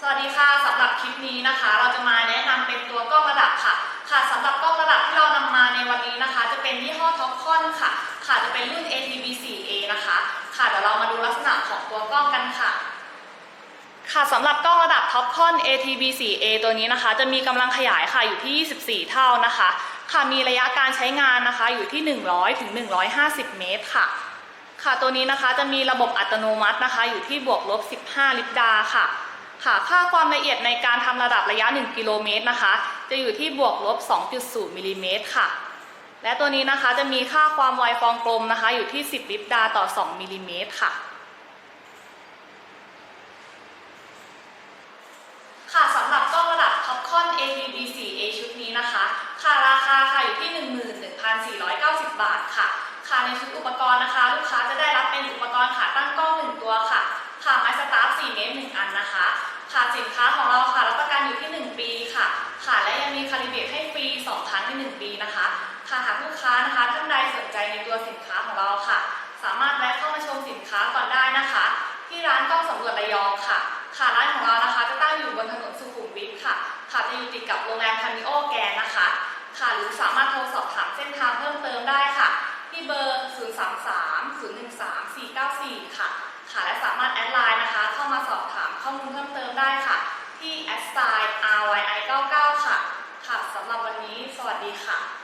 สวัสดีค่ะสำหรับคลิปนี้นะคะ เราจะมาแนะนำเป็นตัวกล้องระดับค่ะ ค่ะสำหรับกล้องระดับที่เรานำมาในวันนี้นะคะ จะเป็นยี่ห้อท็อปคอนค่ะ ค่ะจะเป็นรุ่น ATB4A นะคะ ค่ะเดี๋ยวเรามาดูลักษณะของตัวกล้องกันค่ะ ค่ะสำหรับกล้องระดับท็อปคอน ATB4A ตัวนี้นะคะ จะมีกำลังขยายค่ะอยู่ที่ 24 เท่านะคะ ค่ะมีระยะการใช้งานนะคะอยู่ที่ 100ถึง150 เมตรค่ะ ค่ะตัวนี้นะคะจะมีระบบอัตโนมัตินะคะ อยู่ที่บวกลบ 15 ลิปดาค่ะ ค่ะค่าความละเอียดในการทำระดับระยะ 1 กิโลเมตรนะคะ จะอยู่ที่บวกลบ 2.0มิลลิเมตรค่ะ และตัวนี้นะคะจะมีค่าความไวฟองกลมนะคะ อยู่ที่ 10 ลิปดาต่อ 2มิลลิเมตรค่ะค่ะสำหรับกล้องระดับท็อปคอน ATB4A ชุดนี้นะคะ ค่ะราคาค่ะอยู่ที่ 11,490 บาทค่ะ ค่ะในชุดอุปกรณ์นะคะ ลูกค้าจะได้รับเป็น ค่ะสินค้าของเราค่ะรับประกันอยู่ที่ 1 ปีค่ะ ค่ะและยังมีคาลิเบตให้ฟรี2ครั้งใน 1 ปีนะคะ ค่ะหากลูกค้านะคะท่านใดสนใจในตัวสินค้าของเราค่ะ สามารถแวะเข้ามาชมสินค้าก่อนได้นะคะ ที่ร้านกล้องสำรวจระยองค่ะ ค่ะร้านของเรานะคะ จะตั้งอยู่บนถนนสุขุมวิทค่ะ ค่ะจะอยู่ติดกับโรงแรมคามิโอแกนนะคะ ค่ะหรือสามารถโทรสอบถามเส้นทางเพิ่มเติมได้ค่ะ ที่เบอร์ 033 013 494 ค่ะ ค่ะและสามารถแอดไลน์นะคะ เข้ามาสอบถามข้อมูลเพิ่มเติม ได้ค่ะ ที่ a s s i r y i 99ค่ะ ค่ะสำหรับวันนี้สวัสดีค่ะ